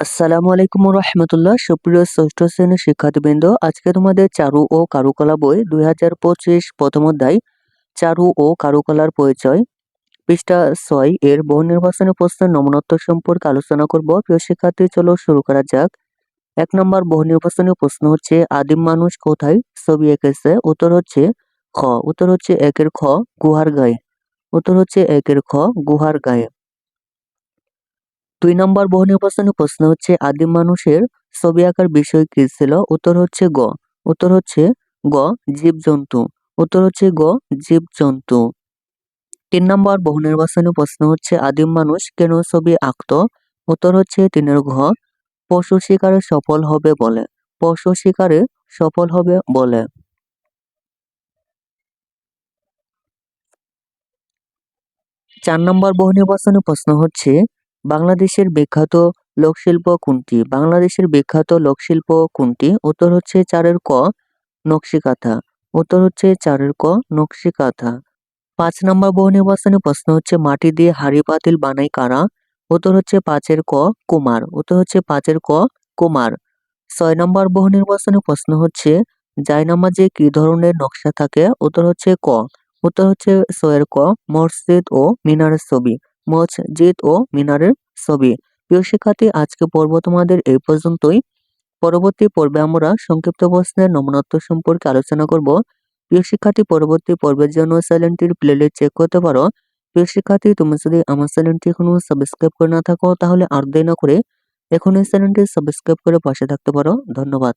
আসসালামু আলাইকুম রহমতুল্লাহ সুপ্রিয় ষষ্ঠ শ্রেণির শিক্ষার্থীবৃন্দ, আজকে তোমাদের চারু ও কারুকলা বই দুই হাজার পঁচিশ প্রথম অধ্যায়, চারু ও কারুকলার পরিচয়, পৃষ্ঠা ছয় এর বহু নির্বাচনী প্রশ্নের নমনত্ব সম্পর্কে আলোচনা করব। প্রিয় শিক্ষার্থী, চলো শুরু করা যাক। এক নম্বর বহু নির্বাচনী প্রশ্ন হচ্ছে, আদিম মানুষ কোথায়? ছবি এঁকেছে। উত্তর হচ্ছে খ। উত্তর হচ্ছে একের খ, গুহার গায়ে। উত্তর হচ্ছে একের খ, গুহার গায়ে। দুই নম্বর বহু নির্বাচনী প্রশ্ন হচ্ছে, আদিম মানুষের ছবি আঁকার বিষয় কি ছিল? উত্তর হচ্ছে গ। উত্তর হচ্ছে গ, জীবজন্তু। উত্তর হচ্ছে গ, জীবজন্তু। তিন নম্বর বহু নির্বাচনী প্রশ্ন হচ্ছে, আদিম মানুষ কেন ছবি আঁকত? উত্তর হচ্ছে, তিনের ঘ, পশু শিকারে সফল হবে বলে। পশু শিকারে সফল হবে বলে। চার নম্বর বহু নির্বাচনী প্রশ্ন হচ্ছে বাংলাদেশের বিখ্যাত লোকশিল্প কোনটি? বাংলাদেশের বিখ্যাত লোকশিল্প কোনটি? উত্তর হচ্ছে চারের ক, নকশিকাঁথা। উত্তর হচ্ছে চারের ক, নকশিকাঁথা। পাঁচ নম্বর বহু নির্বাচনী প্রশ্ন হচ্ছে, মাটি দিয়ে হাড়ি পাতিল বানাই কারা? উত্তর হচ্ছে পাঁচের ক, কুমার। উত্তর হচ্ছে পাঁচের ক, কুমার। ছয় নম্বর বহু নির্বাচনী প্রশ্ন হচ্ছে, জায়নামাজে কি ধরনের নকশা থাকে? উত্তর হচ্ছে ক। উত্তর হচ্ছে ছয়ের ক, মসজিদ ও মিনারের ছবি। মসজিদ ও মিনারের ছবি। প্রিয় শিক্ষার্থী আজকে পর্ব তোমাদের এই পর্যন্তই। পরবর্তী পর্বে আমরা সংক্ষিপ্ত প্রশ্নের নমনত্ব সম্পর্কে আলোচনা করব। প্রিয় শিক্ষার্থী, পরবর্তী পর্বের জন্য চ্যানেলটির প্লেলিস্ট চেক করতে পারো। প্রিয় শিক্ষার্থী, তুমি যদি আমার চ্যানেলটি এখনও সাবস্ক্রাইব করে না থাকো, তাহলে আর দেরি না করে এখন এই চ্যানেলটি সাবস্ক্রাইব করে পাশে থাকতে পারো। ধন্যবাদ।